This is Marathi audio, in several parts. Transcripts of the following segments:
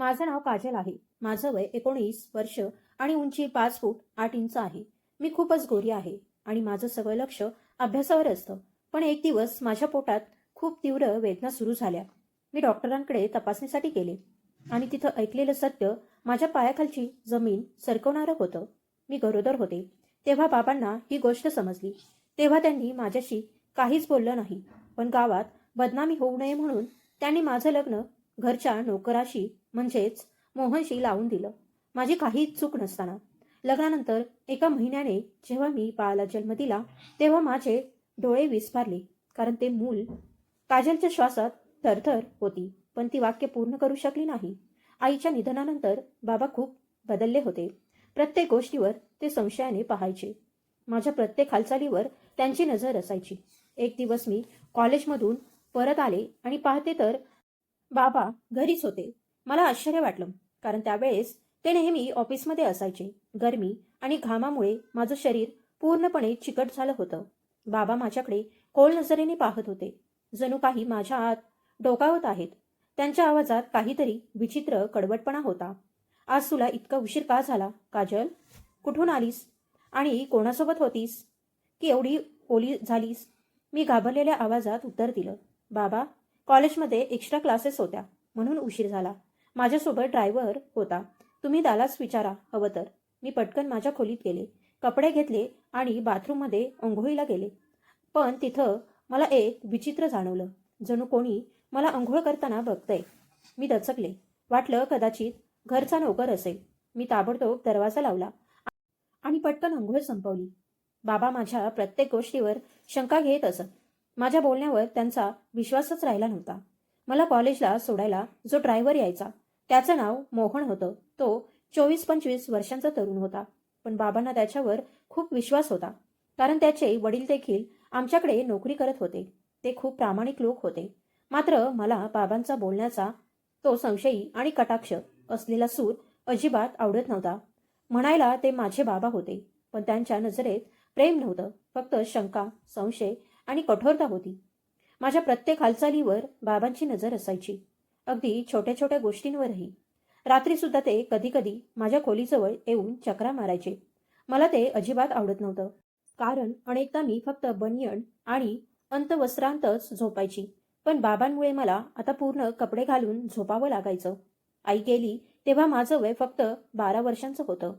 माझं नाव काजल आहे. माझं वय एकोणीस वर्ष आणि उंची पाच फूट आठ इंच आहे. मी खूपच गोरी आहे आणि माझं सगळं लक्ष अभ्यासावर असतं. पण एक दिवस माझ्या पोटात खूप तीव्र वेदना सुरू झाल्या. मी डॉक्टरांकडे तपासणीसाठी गेले आणि तिथं ऐकलेलं सत्य माझ्या पायाखालची जमीन सरकवणारं होतं. मी गरोदर होते. तेव्हा बाबांना ही गोष्ट समजली. तेव्हा त्यांनी माझ्याशी काहीच बोललं नाही. पण गावात बदनामी होऊ नये म्हणून त्यांनी माझं लग्न घरच्या नोकराशी म्हणजेच मोहनशी लावून दिलं. माझी काहीच चूक नसताना. लग्नानंतर एका महिन्याने जेव्हा मी बाळाला जन्म दिला तेव्हा माझे डोळे विस्फारले कारण ते मूल काजलच्या श्वासात थरथर होती पण ती वाक्य पूर्ण करू शकली नाही. आईच्या निधनानंतर बाबा खूप बदलले होते. प्रत्येक गोष्टीवर ते संशयाने पाहायचे. माझ्या प्रत्येक हालचालीवर त्यांची नजर असायची. एक दिवस मी कॉलेजमधून परत आले आणि पाहते तर बाबा घरीच होते. मला आश्चर्य वाटलं कारण त्यावेळेस ते नेहमी ऑफिसमध्ये असायचे. गरमी आणि घामामुळे माझं शरीर पूर्णपणे चिकट झालं होतं. बाबा माझ्याकडे कोल नजरेने पाहत होते. जणू काही माझ्या आत डोकावत आहेत. त्यांच्या आवाजात काहीतरी विचित्र कडवटपणा होता. आज तुला इतका उशीर का झाला काजल? कुठून आलीस? आणि कोणासोबत होतीस? की एवढी ओली झालीस? मी घाबरलेल्या आवाजात उत्तर दिलं बाबा कॉलेजमध्ये एक्स्ट्रा क्लासेस होत्या म्हणून उशीर झाला. माझ्यासोबत ड्रायव्हर होता. तुम्ही दालाच विचारा हवं तर मी पटकन माझ्या खोलीत गेले. कपडे घेतले आणि बाथरूममध्ये अंघोळीला गेले. पण तिथं मला एक विचित्र जाणवलं. जणू कोणी मला अंघोळ करताना बघतंय. मी दचकले. वाटलं कदाचित घरचा नोकर असेल. मी ताबडतोब दरवाजा लावला आणि पटकन अंघोळ संपवली. बाबा माझ्या प्रत्येक गोष्टीवर शंका घेत असत. माझ्या बोलण्यावर त्यांचा विश्वासच राहिला नव्हता. मला कॉलेजला सोडायला जो ड्रायव्हर यायचा त्याचं नाव मोहन होतं. तो चोवीस पंचवीस वर्षांचा तरुण होता. पण बाबांना त्याच्यावर खूप विश्वास होता. कारण त्याचे वडील देखील आमच्याकडे नोकरी करत होते. ते खूप प्रामाणिक लोक होते. मात्र मला बाबांचा बोलण्याचा तो संशयी आणि कटाक्ष असलेला सूर अजिबात आवडत नव्हता. म्हणायला ते माझे बाबा होते. पण त्यांच्या नजरेत प्रेम नव्हतं. फक्त शंका संशय आणि कठोरता होती. माझ्या प्रत्येक हालचालीवर बाबांची नजर असायची. अगदी छोट्या छोट्या गोष्टींवरही. रात्रीसुद्धा ते कधी कधी माझ्या खोलीजवळ येऊन चक्रा मारायचे. मला ते अजिबात आवडत नव्हतं. कारण अनेकदा मी फक्त बनियन आणि अंतवस्त्रांतच झोपायची. पण बाबांमुळे मला आता पूर्ण कपडे घालून झोपावं लागायचं. आई गेली तेव्हा माझं वय फक्त बारा वर्षांचं होतं.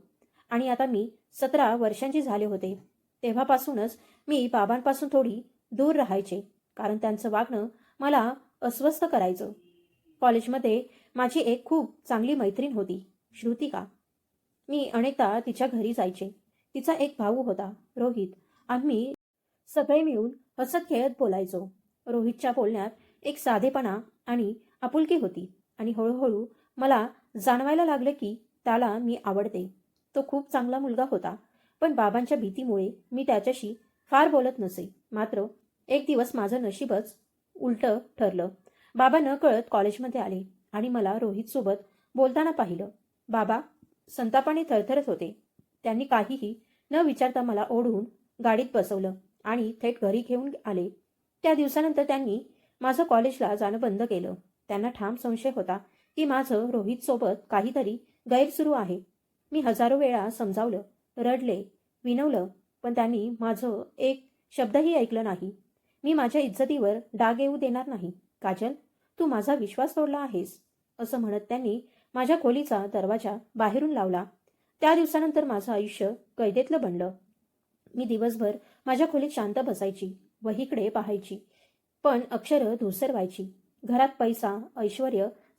आणि आता मी सतरा वर्षांची झाले होते. तेव्हापासूनच मी बाबांपासून थोडी दूर राहायचे. कारण त्यांचं वागणं मला अस्वस्थ करायचं. कॉलेजमध्ये माझी एक खूप चांगली मैत्रीण होती श्रुतिका. मी अनेकदा तिच्या घरी जायचे. तिचा एक भाऊ होता रोहित. आम्ही सगळे मिळून हसत खेळत बोलायचो. रोहितच्या बोलण्यात एक साधेपणा आणि आपुलकी होती आणि हळूहळू मला जाणवायला लागलं की त्याला मी आवडते. तो खूप चांगला मुलगा होता पण बाबांच्या भीतीमुळे मी त्याच्याशी फार बोलत नसे. मात्र एक दिवस माझं नशीबच उलटं ठरलं. बाबा न कळत कॉलेजमध्ये आले आणि मला रोहितसोबत बोलताना पाहिलं. बाबा संतापाने थरथरत होते. त्यांनी काहीही न विचारता मला ओढून गाडीत बसवलं आणि थेट घरी घेऊन आले. त्या दिवसानंतर त्यांनी माझं कॉलेजला जाणं बंद केलं. त्यांना ठाम संशय होता की माझं रोहितसोबत काहीतरी गैर सुरू आहे. मी हजारो वेळा समजावलं रडले विनवलं पण त्यांनी माझं एक शब्दही ऐकलं नाही. मी माझ्या इज्जतीवर डाग येऊ देणार नाही. काजल तू माझा विश्वास तोडला आहेस असं म्हणत त्यांनी माझ्या खोलीचा दरवाजा बाहेरून लावला. त्या दिवसानंतर माझं आयुष्य कैदेतलं बनलं. मी दिवसभर माझ्या खोलीत शांत बसायची वहीकडे पाहायची पण अक्षरं धुसर व्हायची घरात पैसा ऐश्वर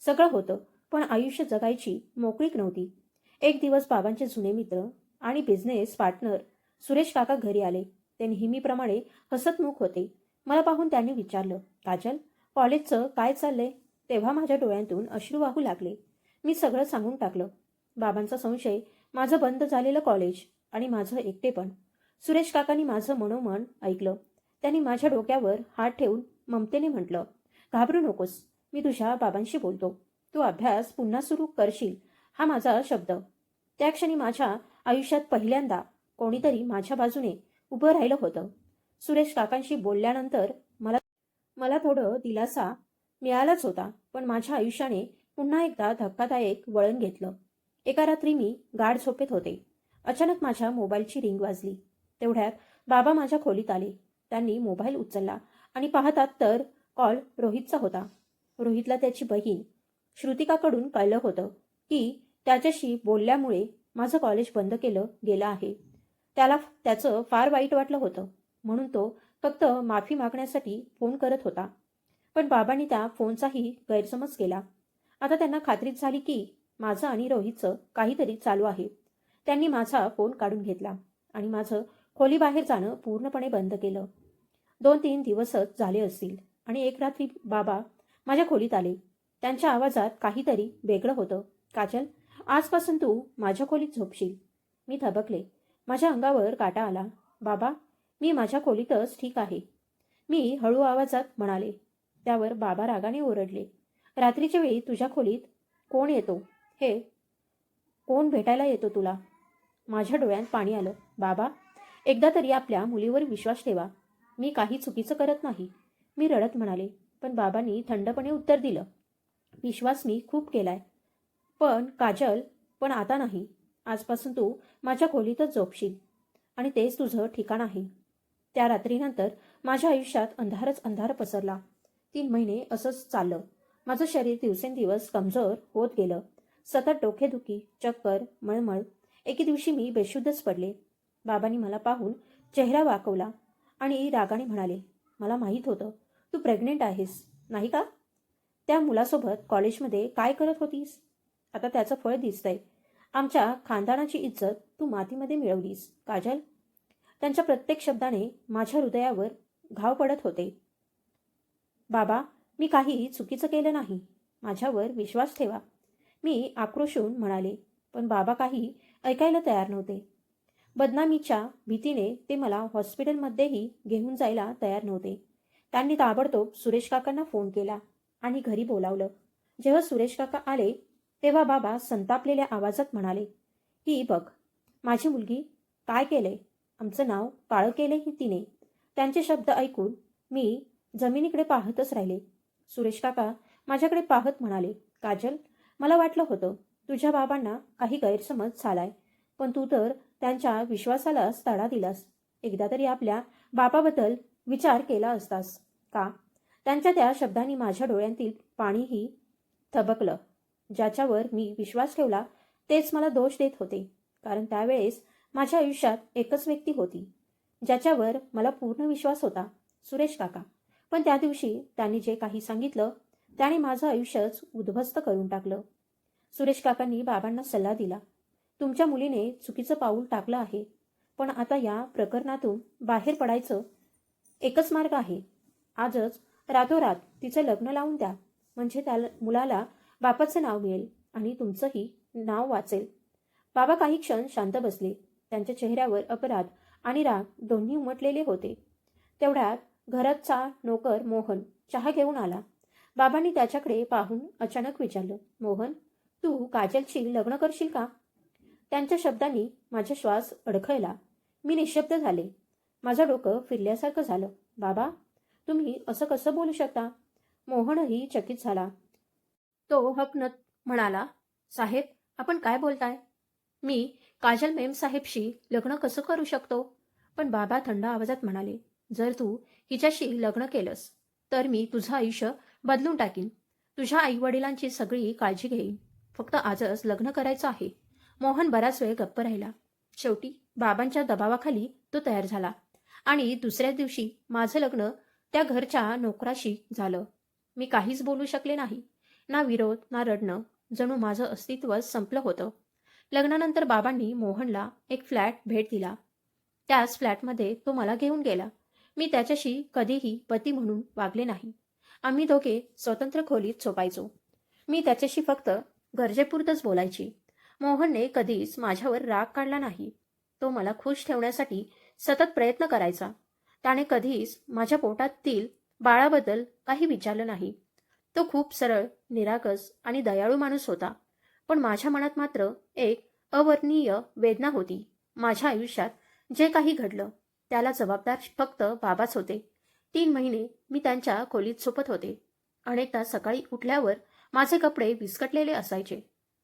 सगळं होतं पण आयुष्य जगायची मोकळीक नव्हती. एक दिवस बाबांचे जुने मित्र आणि बिझनेस पार्टनर सुरेश काका घरी आले. ते नेहमीप्रमाणे हसतमुख होते. मला पाहून त्यांनी विचारलं काजल कॉलेजचं काय चाललंय? तेव्हा माझ्या डोळ्यांतून अश्रू वाहू लागले. मी सगळं सांगून टाकलं. बाबांचा संशय माझं बंद झालेलं कॉलेज आणि माझं एकटेपण सुरेश काकांनी माझं मनोमन ऐकलं. त्यांनी माझ्या डोक्यावर हात ठेवून ममतेने म्हटलं घाबरू नकोस. मी तुझ्या बाबांशी बोलतो. तू अभ्यास पुन्हा सुरू करशील हा माझा शब्द. त्या क्षणी माझ्या आयुष्यात पहिल्यांदा कोणीतरी माझ्या बाजूने उभं राहिलं होतं. सुरेश काकांशी बोलल्यानंतर मला थोडं दिलासा मिळालाच होता पण माझ्या आयुष्याने पुन्हा एकदा धक्कादायक वळण घेतलं. एका रात्री मी गाढ झोपेत होते. अचानक माझ्या मोबाईलची रिंग वाजली. तेवढ्यात बाबा माझ्या खोलीत आले. त्यांनी मोबाईल उचलला आणि पाहतात तर कॉल रोहितचा होता. रोहितला त्याची बहीण श्रुतिकाकडून कळलं होतं की त्याच्याशी बोलल्यामुळे माझं कॉलेज बंद केलं गेलं आहे. त्याला त्याचं फार वाईट वाटलं होतं. म्हणून तो फक्त माफी मागण्यासाठी फोन करत होता. पण बाबांनी त्या फोनचाही गैरसमज केला. आता त्यांना खात्रीच झाली की माझं आणि रोहितचं काहीतरी चालू आहे. त्यांनी माझा फोन काढून घेतला आणि माझं खोलीबाहेर जाणं पूर्णपणे बंद केलं. दोन तीन दिवसच झाले असतील आणि एक रात्री बाबा माझ्या खोलीत आले. त्यांच्या आवाजात काहीतरी वेगळं होतं. काजल आजपासून तू माझ्या खोलीत झोपशील. मी थबकले. माझ्या अंगावर काटा आला. बाबा मी माझ्या खोलीतच ठीक आहे. मी हळू आवाजात म्हणाले. त्यावर बाबा रागाने ओरडले. रात्रीच्या वेळी तुझ्या खोलीत कोण येतो? हे कोण भेटायला येतो तुला? माझ्या डोळ्यात पाणी आलं. बाबा एकदा तरी आपल्या मुलीवर विश्वास ठेवा. मी काही चुकीचं करत नाही. मी रडत म्हणाले. पण बाबांनी थंडपणे उत्तर दिलं. विश्वास मी खूप केलाय. पण काजल पण आता नाही. आजपासून तू माझ्या खोलीतच झोपशील. आणि तेच तुझं ठिकाण आहे. त्या रात्रीनंतर माझ्या आयुष्यात अंधारच अंधार पसरला. तीन महिने असंच चाललं. माझं शरीर दिवसेंदिवस कमजोर होत गेलं. सतत डोकेदुखी चक्कर मळमळ. एके दिवशी मी बेशुद्धच पडले. बाबांनी मला पाहून चेहरा वाकवला आणि रागाने म्हणाले मला माहीत होतं तू प्रेग्नेंट आहेस नाही का? त्या मुलासोबत कॉलेजमध्ये काय करत होतीस? आता त्याचं फळ दिसतंय. आमच्या खानदानाची इज्जत तू मातीमध्ये मिळवलीस काजल. त्यांच्या प्रत्येक शब्दाने माझ्या हृदयावर घाव पडत होते. बाबा मी काही चुकीचं केलं नाही. माझ्यावर विश्वास ठेवा. मी आक्रोशून म्हणाले पण बाबा काही ऐकायला तयार नव्हते. बदनामीच्या भीतीने ते मला हॉस्पिटलमध्येही घेऊन जायला तयार नव्हते. त्यांनी ताबडतोब सुरेश काकांना फोन केला आणि घरी बोलावलं. जेव्हा सुरेश काका आले तेव्हा बाबा संतापलेल्या आवाजात म्हणाले की बघ माझी मुलगी काय केलंय? आमचं नाव काळं केलंय तिने? त्यांचे शब्द ऐकून मी जमिनीकडे पाहतच राहिले. सुरेश काका माझ्याकडे पाहत म्हणाले काजल मला वाटलं होतं तुझ्या बाबांना काही गैरसमज झालाय पण तू तर त्यांच्या विश्वासालाच तडा दिलास. एकदा तरी आपल्या बापाबद्दल विचार केला असतास का? त्यांच्या त्या शब्दांनी माझ्या डोळ्यांतील पाणीही थबकलं. ज्याच्यावर मी विश्वास ठेवला तेच मला दोष देत होते. कारण त्यावेळेस माझ्या आयुष्यात एकच व्यक्ती होती ज्याच्यावर मला पूर्ण विश्वास होता सुरेश काका. पण त्या दिवशी त्यांनी जे काही सांगितलं त्याने माझं आयुष्यच उद्ध्वस्त करून टाकलं. सुरेश काकांनी बाबांना सल्ला दिला तुमच्या मुलीने चुकीचं पाऊल टाकलं आहे पण आता या प्रकरणातून बाहेर पडायचं एकच मार्ग आहे. आजच रातोरात तिचं लग्न लावून द्या म्हणजे त्या मुलाला बापाचं नाव मिळेल आणि तुमचंही नाव वाचेल. बाबा काही क्षण शांत बसले. त्यांच्या चेहऱ्यावर अपराध आणि राग दोन्ही उमटलेले होते. तेवढ्यात घराचा नोकर मोहन चहा घेऊन आला. बाबांनी त्याच्याकडे पाहून अचानक विचारलं मोहन तू काजलशी लग्न करशील का? त्यांच्या शब्दांनी माझा श्वास अडखळला. मी निशब्द झाले. माझं डोकं फिरल्यासारखं झालं. बाबा तुम्ही असं कसं बोलू शकता? मोहनही चकित झाला. तो हकनत म्हणाला. साहेब आपण काय बोलताय? मी काजल मेमसाहेबशी लग्न कसं करू शकतो? पण बाबा थंड आवाजात म्हणाले जर तू हिच्याशी लग्न केलंस तर मी तुझं आयुष्य बदलून टाकीन. तुझ्या आई वडिलांची सगळी काळजी घेईन. फक्त आजच लग्न करायचं आहे. मोहन बराच वेळ गप्प राहिला. शेवटी बाबांच्या दबावाखाली तो तयार झाला. आणि दुसऱ्या दिवशी माझं लग्न त्या घरच्या नोकराशी झालं. मी काहीच बोलू शकले नाही. ना विरोध ना रडणं. जणू माझं अस्तित्वच संपलं होतं. लग्नानंतर बाबांनी मोहनला एक फ्लॅट भेट दिला. त्याच फ्लॅटमध्ये तो मला घेऊन गेला. मी त्याच्याशी कधीही पती म्हणून वागले नाही. आम्ही दोघे स्वतंत्र खोलीत झोपायचो. मी त्याच्याशी फक्त गरजेपुरतच बोलायची. मोहनने कधीच माझ्यावर राग काढला नाही. तो मला खुश ठेवण्यासाठी सतत प्रयत्न करायचा. त्याने कधीच माझ्या पोटातील बाळाबद्दल काही विचारलं नाही. तो खूप सरळ निरागस आणि दयाळू माणूस होता. पण माझ्या मनात मात्र एक अवर्णीय वेदना होती. माझ्या आयुष्यात जे काही घडलं त्याला जबाबदार फक्त बाबाच होते. तीन महिने मी त्यांच्या खोलीत झोपत होते. अनेकदा सकाळी उठल्यावर माझे कपडे विस्कटलेले असायचे.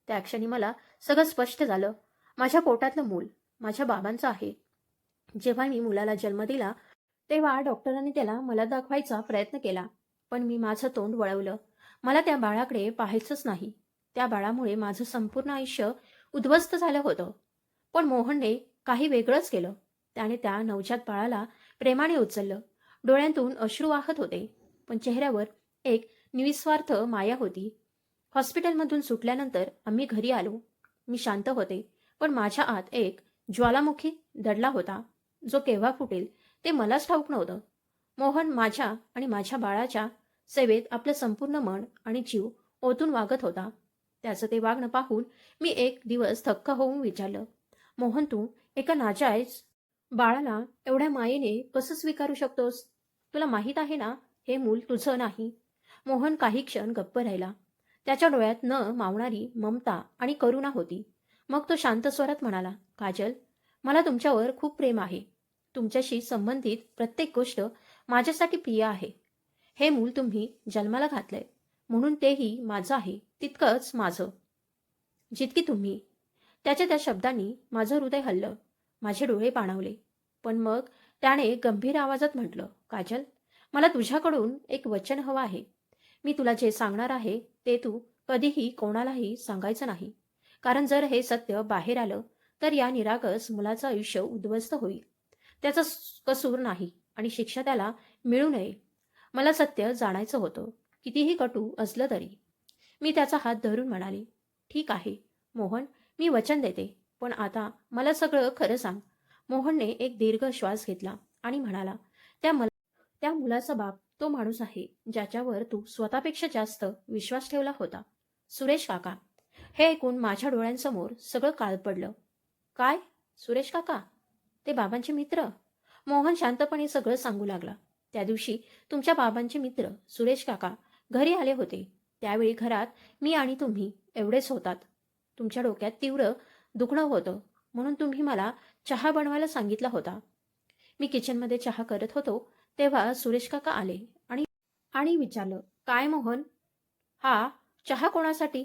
त्या क्षणी मला सगळं स्पष्ट झालं. माझ्या पोटातलं मूल माझ्या बाबांचं आहे. जेव्हा मी मुलाला जन्म दिला तेव्हा डॉक्टरांनी त्याला मला दाखवायचा प्रयत्न केला. पण मी माझं तोंड वळवलं. मला त्या बाळाकडे पाहायचंच नाही. त्या बाळामुळे माझं संपूर्ण आयुष्य उद्ध्वस्त झालं होतं. पण मोहनने काही वेगळंच केलं. त्याने त्या नवजात बाळाला प्रेमाने उचललं. डोळ्यांतून अश्रू वाहत होते. पण चेहऱ्यावर एक निस्वार्थ माया होती. हॉस्पिटलमधून सुटल्यानंतर आम्ही घरी आलो. मी शांत होते. पण माझ्या आत एक ज्वालामुखी दडला होता. जो केव्हा फुटेल ते मलाच ठाऊक नव्हतं. मोहन माझ्या आणि माझ्या बाळाच्या सेवेत आपलं संपूर्ण मन आणि जीव ओतून वागत होता. त्याचं ते वागणं पाहून मी एक दिवस थक्क होऊन विचारलं मोहन तू एका नाजायज बाळाला एवढ्या मायेने कसं स्वीकारू शकतोस? तुला माहीत आहे ना हे मूल तुझं नाही. मोहन काही क्षण गप्प राहिला. त्याच्या डोळ्यात न मावणारी ममता आणि करुणा होती. मग तो शांत स्वरात म्हणाला काजल मला तुमच्यावर खूप प्रेम आहे. तुमच्याशी संबंधित प्रत्येक गोष्ट माझ्यासाठी प्रिय आहे. हे मूल तुम्ही जन्माला घातलंय. म्हणून तेही माझं आहे तितकंच माझं. जितकी तुम्ही. त्याच्या त्या शब्दांनी माझं हृदय हल्लं. माझे डोळे पाणावले. पण मग त्याने गंभीर आवाजात म्हटलं काजल मला तुझ्याकडून एक वचन हवं आहे. मी तुला जे सांगणार आहे ते तू कधीही कोणालाही सांगायचं नाही. कारण जर हे सत्य बाहेर आलं तर या निरागस मुलाचं आयुष्य उद्ध्वस्त होईल. त्याचा कसूर नाही आणि शिक्षा त्याला मिळू नये. मला सत्य जाणायचं होतं. कितीही कटू असलं तरी. मी त्याचा हात धरून म्हणाले ठीक आहे मोहन मी वचन देते पण आता मला सगळं खरं सांग. मोहनने एक दीर्घ श्वास घेतला आणि म्हणाला त्या मला त्या मुलाचा बाप तो माणूस आहे ज्याच्यावर तू स्वतःपेक्षा जास्त विश्वास ठेवला होता. सुरेश काका हे ऐकून माझ्या डोळ्यांसमोर सगळं काळ पडलं. काय? सुरेश काका? ते बाबांचे मित्र? मोहन शांतपणे सगळं सांगू लागला. त्या दिवशी तुमच्या बाबांचे मित्र सुरेश काका घरी आले होते. त्यावेळी घरात मी आणि तुम्ही एवढेच होतात. तुमच्या डोक्यात तीव्र दुखणं होतं म्हणून तुम्ही मला चहा बनवायला सांगितला होता. मी किचनमध्ये चहा करत होतो तेव्हा सुरेश काका आले आणि आणि विचारलं काय मोहन? हा चहा कोणासाठी?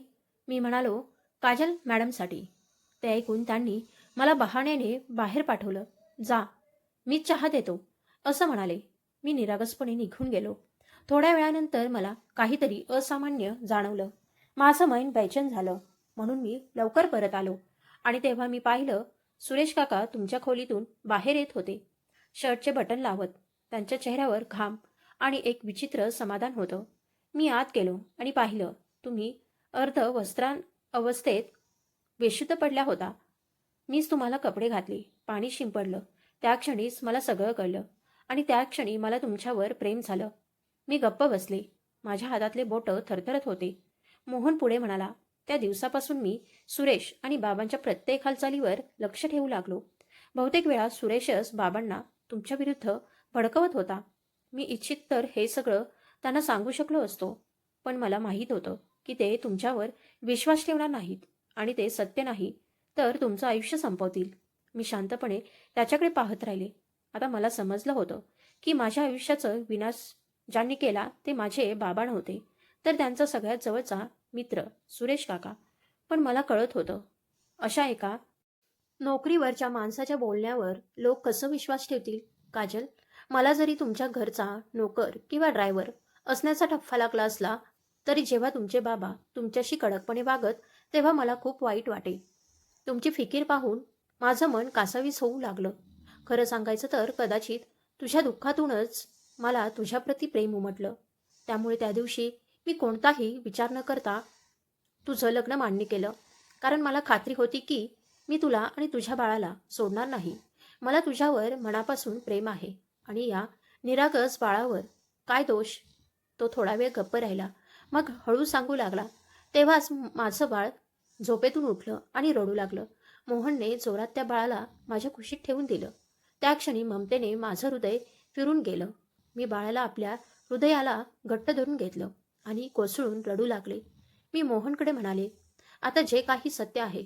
मी म्हणालो काजल मॅडमसाठी. ते ऐकून त्यांनी मला बहाण्याने बाहेर पाठवलं जा मी चहा देतो. असं म्हणाले. मी निरागसपणे निघून गेलो. थोड्या वेळानंतर मला काहीतरी असामान्य जाणवलं. माझं मन बेचैन झालं. म्हणून मी लवकर परत आलो आणि तेव्हा मी पाहिलं सुरेश काका तुमच्या खोलीतून बाहेर येत होते. शर्टचे बटन लावत त्यांच्या चेहऱ्यावर घाम आणि एक विचित्र समाधान होतं. मी आत गेलो आणि पाहिलं तुम्ही अर्ध वस्त्रां अवस्थेत बेशुद्ध पडल्या होता. मीच तुम्हाला कपडे घातले पाणी शिंपडलं. त्या क्षणीच मला सगळं कळलं आणि त्या क्षणी मला तुमच्यावर प्रेम झालं. मी गप्प बसले. माझ्या हातातले बोटं थरथरत होते. मोहन पुढे म्हणाला त्या दिवसापासून मी सुरेश आणि बाबांच्या प्रत्येक हालचालीवर लक्ष ठेवू लागलो. बहुतेक वेळा सुरेशच बाबांना तुमच्या विरुद्ध भडकवत होता. मी इच्छित तर हे सगळं त्यांना सांगू शकलो असतो. पण मला माहीत होतं की ते तुमच्यावर विश्वास ठेवणार नाहीत आणि ते सत्य नाही तर तुमचं आयुष्य संपवतील. मी शांतपणे त्याच्याकडे पाहत राहिले. आता मला समजलं होतं की माझ्या आयुष्याचं विनाश ज्यांनी केला ते माझे बाबा नव्हते. तर त्यांचा सगळ्यात जवळचा मित्र सुरेश काका. पण मला कळत होतं अशा एका नोकरीवरच्या माणसाच्या बोलण्यावर लोक कसं विश्वास ठेवतील? काजल मला जरी तुमच्या घरचा नोकर किंवा ड्रायव्हर असण्याचा ठप्पा लागला असला तरी जेव्हा तुमचे बाबा तुमच्याशी कडकपणे वागत तेव्हा मला खूप वाईट वाटे. तुमची फिकीर पाहून माझं मन कासावीस होऊ लागलं. खरं सांगायचं तर कदाचित तुझ्या दुःखातूनच मला तुझ्याप्रती प्रेम उमटलं. त्यामुळे त्या दिवशी मी कोणताही विचार न करता तुझं लग्न मान्य केलं. कारण मला खात्री होती की मी तुला आणि तुझ्या बाळाला सोडणार नाही. मला तुझ्यावर मनापासून प्रेम आहे. आणि या निरागस बाळावर काय दोष? तो थोडा वेळ गप्प राहिला. मग हळू सांगू लागला. तेव्हाच माझं बाळ झोपेतून उठलं आणि रडू लागलं. मोहनने जोरात त्या बाळाला माझ्या खुशीत ठेवून दिलं. त्या क्षणी ममतेने माझं हृदय फिरून गेलं. मी बाळाला आपल्या हृदयाला घट्ट धरून घेतलं आणि कोसळून रडू लागले. मी मोहनकडे म्हणाले आता जे काही सत्य आहे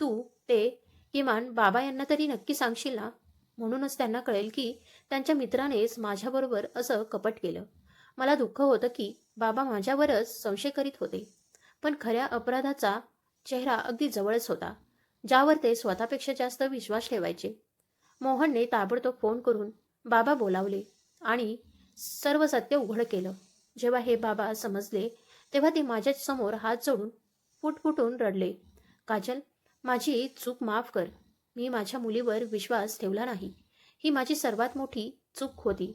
तू ते किमान बाबा यांना तरी नक्की सांगशील ना? म्हणूनच त्यांना कळेल की त्यांच्या मित्रानेच माझ्याबरोबर असं कपट केलं. मला दुःख होतं की बाबा माझ्यावरच संशय करीत होते. पण खऱ्या अपराधाचा चेहरा अगदी जवळच होता ज्यावर ते स्वतःपेक्षा जास्त विश्वास ठेवायचे. मोहनने ताबडतोब फोन करून बाबा बोलावले आणि सर्व सत्य उघड केलं. जेव्हा हे बाबा समजले तेव्हा ते माझ्यासमोर हात जोडून फुटफुटून रडले. काजल माझी चूक माफ कर. मी माझ्या मुलीवर विश्वास ठेवला नाही. ही माझी सर्वात मोठी चूक होती.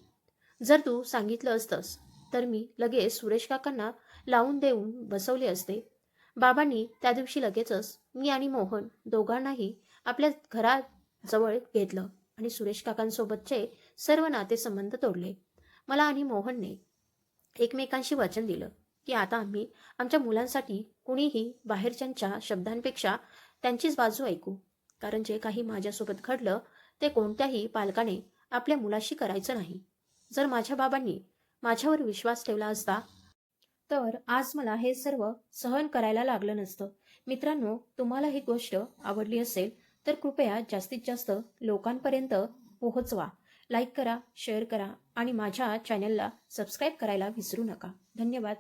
जर तू सांगितलं असतंस तर मी लगेच सुरेश काकांना लावून देऊन बसवले असते. बाबांनी त्या दिवशी लगेचच मी आणि मोहन दोघांनाही आपल्या घराजवळ घेतलं आणि सुरेश काकांसोबतचे सर्व नातेसंबंध तोडले. मला आणि मोहनने एकमेकांशी वचन दिलं की आता आम्ही आमच्या मुलांसाठी कुणीही बाहेरच्यांच्या शब्दांपेक्षा त्यांचीच बाजू ऐकू. कारण जे काही माझ्यासोबत घडलं ते कोणत्याही पालकाने आपल्या मुलाशी करायचं नाही. जर माझ्या बाबांनी माझ्यावर विश्वास ठेवला असता तर आज मला हे सर्व सहन करायला लागलं नसतं. मित्रांनो तुम्हाला ही गोष्ट आवडली असेल तर कृपया जास्तीत जास्त लोकांपर्यंत पोहोचवा. लाईक करा शेअर करा आणि माझ्या चॅनलला सबस्क्राईब करायला विसरू नका. धन्यवाद.